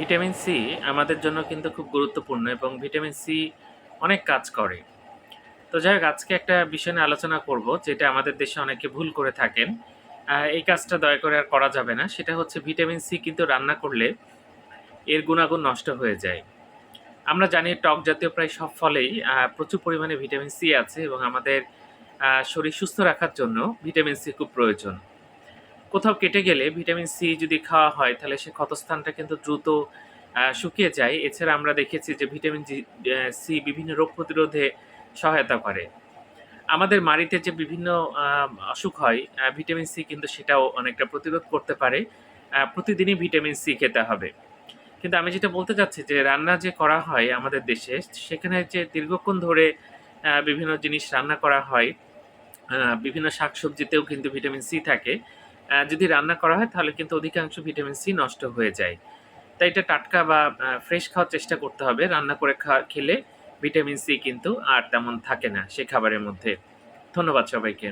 Vitamin C আমাদের জন্য কিন্তু খুব গুরুত্বপূর্ণ এবং ভিটামিন সি অনেক কাজ করে। তো যাই হোক, আজকে একটা বিষয় নিয়ে আলোচনা করব যেটা আমাদের দেশে অনেকে ভুল করে থাকেন। এই কাজটা দয়া করে আর করা যাবে না। সেটা হচ্ছে ভিটামিন সি কিন্তু রান্না করলে এর গুণাগুণ নষ্ট হয়ে যায়। আমরা জানি টক জাতীয় প্রায় সব ফলেই প্রচুর পরিমাণে ভিটামিন সি আছে এবং আমাদের শরীর সুস্থ রাখার জন্য ভিটামিন সি খুব প্রয়োজন। কোথাও কেটে গেলে ভিটামিন সি যদি খাওয়া হয়, তাহলে সে ক্ষতস্থানটা কিন্তু দ্রুত শুকিয়ে যায়। এছাড়া আমরা দেখেছি যে ভিটামিন সি বিভিন্ন রোগ প্রতিরোধে সহায়তা করে। আমাদের মাড়িতে যে বিভিন্ন অসুখ হয় ভিটামিন সি কিন্তু সেটাও অনেকটা প্রতিরোধ করতে পারে। প্রতিদিনই ভিটামিন সি খেতে হবে। কিন্তু আমি যেটা বলতে চাচ্ছি যে রান্না যে করা হয় আমাদের দেশে, সেখানে যে দীর্ঘক্ষণ ধরে বিভিন্ন জিনিস রান্না করা হয় বিভিন্ন শাকসবজিতেও কিন্তু ভিটামিন সি থাকে। যদি রান্না করা হয়, তাহলে কিন্তু অধিকাংশ ভিটামিন সি নষ্ট হয়ে যায়। তাই এটা টাটকা বা ফ্রেশ খাওয়ার চেষ্টা করতে হবে। রান্না করে খাওয়া খেলে ভিটামিন সি কিন্তু আর তেমন থাকে না সে খাবারের মধ্যে। ধন্যবাদ সবাইকে।